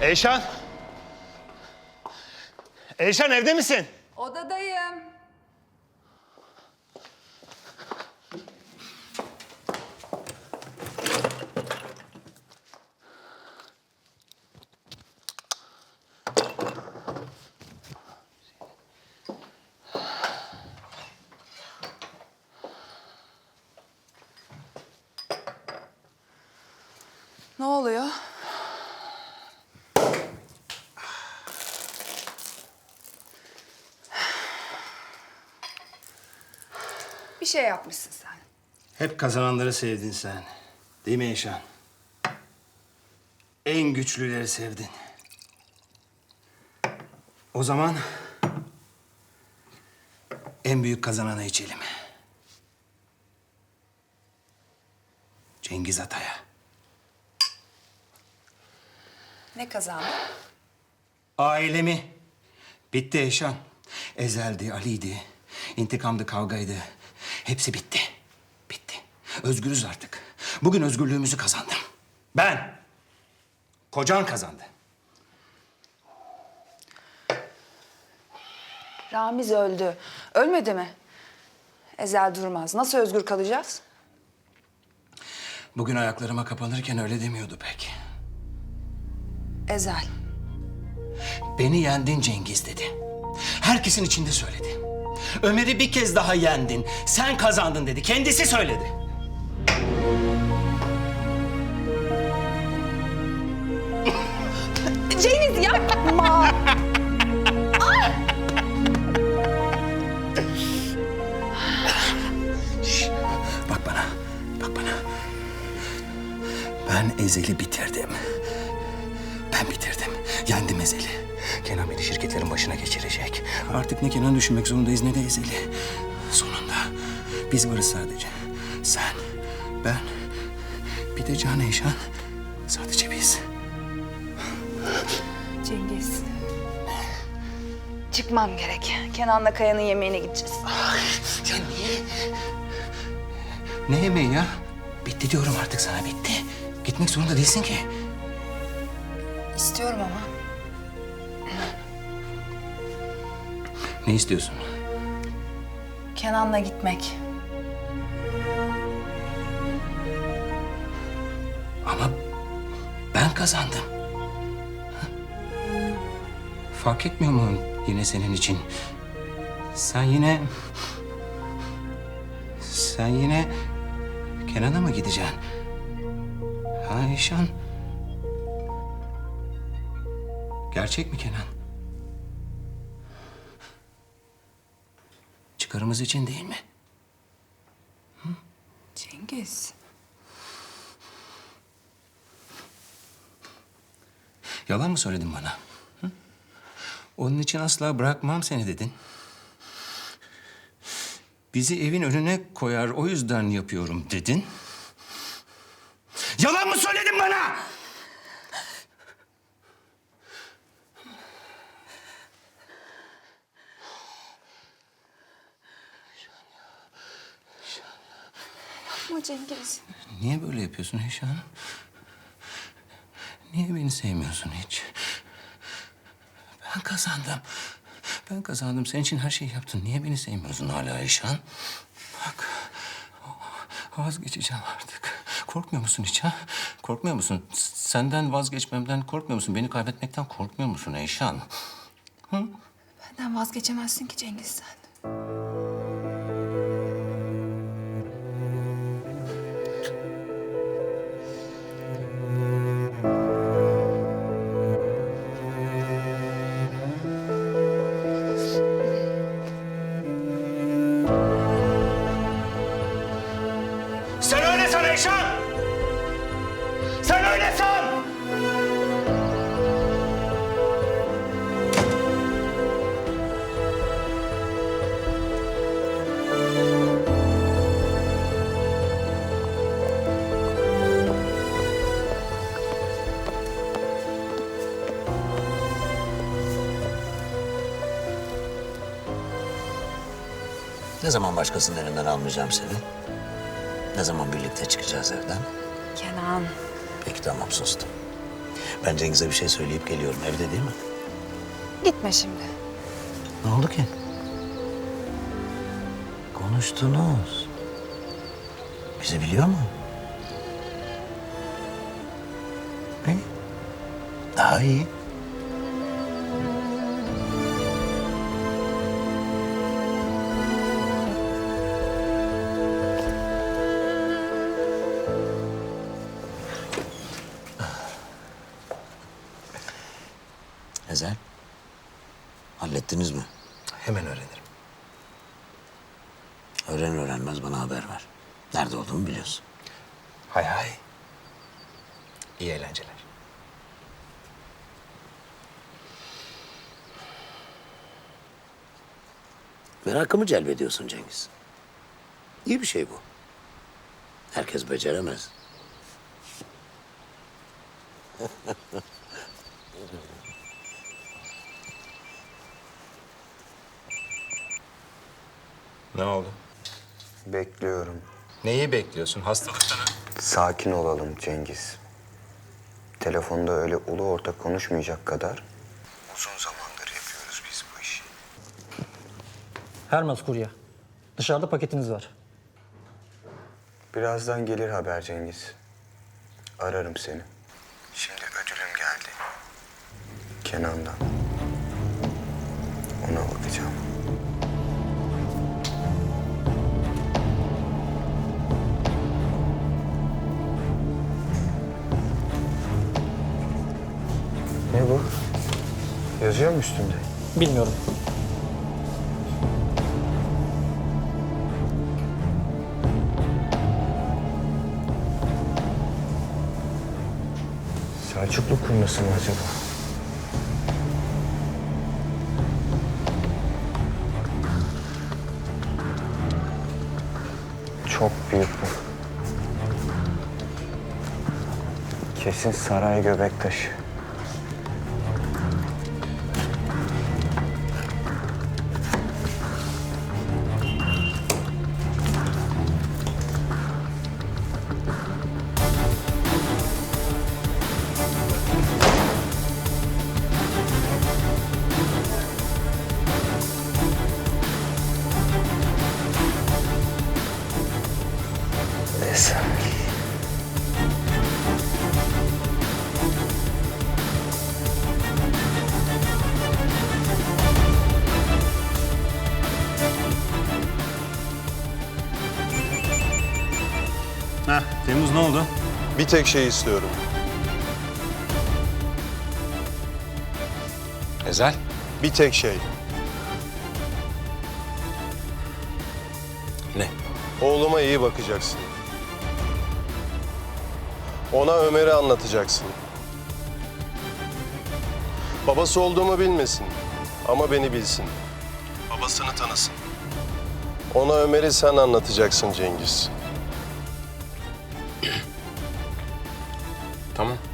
Eyşan. Eyşan evde misin? Odadayım. Ne oluyor? Şey yapmışsın sen. Hep kazananları sevdin sen. Değil mi Eşan? En güçlüleri sevdin. O zaman en büyük kazananı içelim. Cengiz Atay'a. Ne kazandı? Ailemi. Bitti Eşan. Ezeldi, Ali'ydi. İntikamdı, kavgaydı. Hepsi bitti. Bitti. Özgürüz artık. Bugün özgürlüğümüzü kazandım. Ben. Kocan kazandı. Ramiz öldü. Ölmedi mi? Ezel durmaz. Nasıl özgür kalacağız? Bugün ayaklarıma kapanırken öyle demiyordu pek. Ezel. Beni yendin Cengiz dedi. Herkesin içinde söyledi. Ömer'i bir kez daha yendin. Sen kazandın dedi. Kendisi söyledi. Cengiz yapma. Bak bana. Bak bana. Ben Ezel'i bitirdim. Ben bitirdim. Yendim Ezel'i. Kenan beni şirketlerin başına geçirecek. Artık ne Kenan düşünmek zorundayız ne de Ezel'i. Sonunda biz varız sadece. Sen, ben, bir de Can Eyşan. Sadece biz. Cengiz. Çıkmam gerek. Kenan'la Kaya'nın yemeğine gideceğiz. Ya niye? Ne yemeği ya? Bitti diyorum artık sana bitti. Gitmek zorunda değilsin ki. İstiyorum ama. Ne istiyorsun? Kenan'la gitmek. Ama ben kazandım. Fark etmiyor mu yine senin için? Sen yine... Sen yine Kenan'a mı gideceksin? Ha Eşan? Gerçek mi Kenan? Çıkarımız için değil mi? Cengiz. Yalan mı söyledin bana? Hı? Onun için asla bırakmam seni dedin. Bizi evin önüne koyar, o yüzden yapıyorum dedin. Yalan mı söyledin bana? Ama Cengiz. Niye böyle yapıyorsun Eşan? Niye beni sevmiyorsun hiç? Ben kazandım. Ben kazandım. Senin için her şeyi yaptım. Niye beni sevmiyorsun hala Eşan? Bak, vazgeçeceğim artık. Korkmuyor musun hiç ha? Korkmuyor musun? S- Senden vazgeçmemden korkmuyor musun? Beni kaybetmekten korkmuyor musun Eşan? Benden vazgeçemezsin ki Cengiz. Sen Ne zaman başkasının elinden almayacağım seni? Ne zaman birlikte çıkacağız evden? Kenan. Peki tamam sustum. Ben Cengiz'e bir şey söyleyip geliyorum. Evde değil mi? Gitme şimdi. Ne oldu ki? Konuştunuz. Bizi biliyor mu? İyi. Daha iyi. Ezel, hallettiniz mi? Hemen öğrenirim. Öğren öğrenmez bana haber ver. Nerede olduğumu biliyorsun. Hay hay. İyi eğlenceler. Merakımı celbediyorsun Cengiz. İyi bir şey bu. Herkes beceremez. Ne oldu? Bekliyorum. Neyi bekliyorsun? Hastalıktan Sakin olalım Cengiz. Telefonda öyle ulu orta konuşmayacak kadar uzun zamandır yapıyoruz biz bu işi. Hermes Kurye. Dışarıda paketiniz var. Birazdan gelir haber Cengiz. Ararım seni. Şimdi ödülüm geldi. Kenan'dan. Ona bakacağım. Bu? Yazıyor mu üstünde? Bilmiyorum. Selçuklu kurnası mı acaba? Çok büyük bu. Kesin saray göbek taşı. Oldu? Bir tek şey istiyorum. Ezel. Bir tek şey. Ne? Oğluma iyi bakacaksın. Ona Ömer'i anlatacaksın. Babası olduğumu bilmesin ama beni bilsin. Babasını tanısın. Ona Ömer'i sen anlatacaksın Cengiz. Tamam.